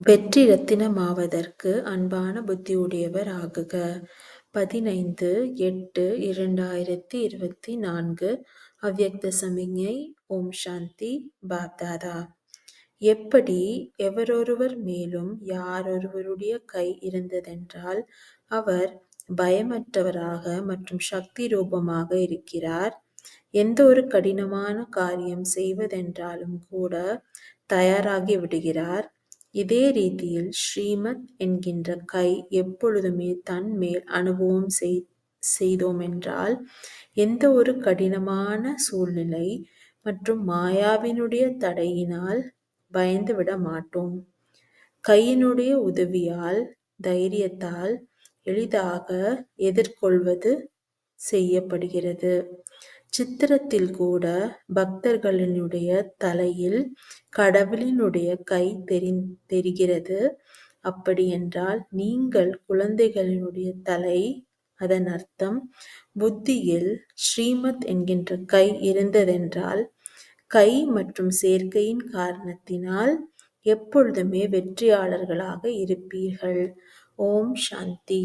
வெற்றி ரத்தினமாவதற்கு அன்பான புத்தியுடையவர் ஆகுக. பதினைந்து எட்டு இரண்டாயிரத்தி இருபத்தி நான்கு. அவ்யக்த சமிக்ஞை ஓம் சாந்தி பாப்தாதா. எப்படி எவரொருவர் மேலும் யாரொருவருடைய கை இருந்ததென்றால் அவர் பயமற்றவராக மற்றும் சக்தி ரூபமாக இருக்கிறார். எந்த ஒரு கடினமான காரியம் செய்வதென்றாலும் கூட தயாராகி விடுகிறார். இதே ரீதியில் ஸ்ரீமத் என்கின்ற கை எப்பொழுதுமே தன் மேல் அனுபவம் செய்தோமென்றால் எந்த ஒரு கடினமான சூழ்நிலை மற்றும் மாயாவினுடைய தடையினால் பயந்து விட மாட்டோம். கையினுடைய உதவியால் தைரியத்தால் எளிதாக எதிர்கொள்வது செய்யப்படுகிறது. சித்திரத்தில் கூட பக்தர்களினுடைய தலையில் கடவுளினுடைய கை தெரி தெரிகிறது. அப்படியென்றால் நீங்கள் குழந்தைகளினுடைய தலை அதன் அர்த்தம் புத்தியில் ஸ்ரீமத் என்கின்ற கை இருந்ததென்றால் கை மற்றும் சேர்க்கையின் காரணத்தினால் எப்பொழுதுமே வெற்றியாளர்களாக இருப்பீர்கள். ஓம் சாந்தி.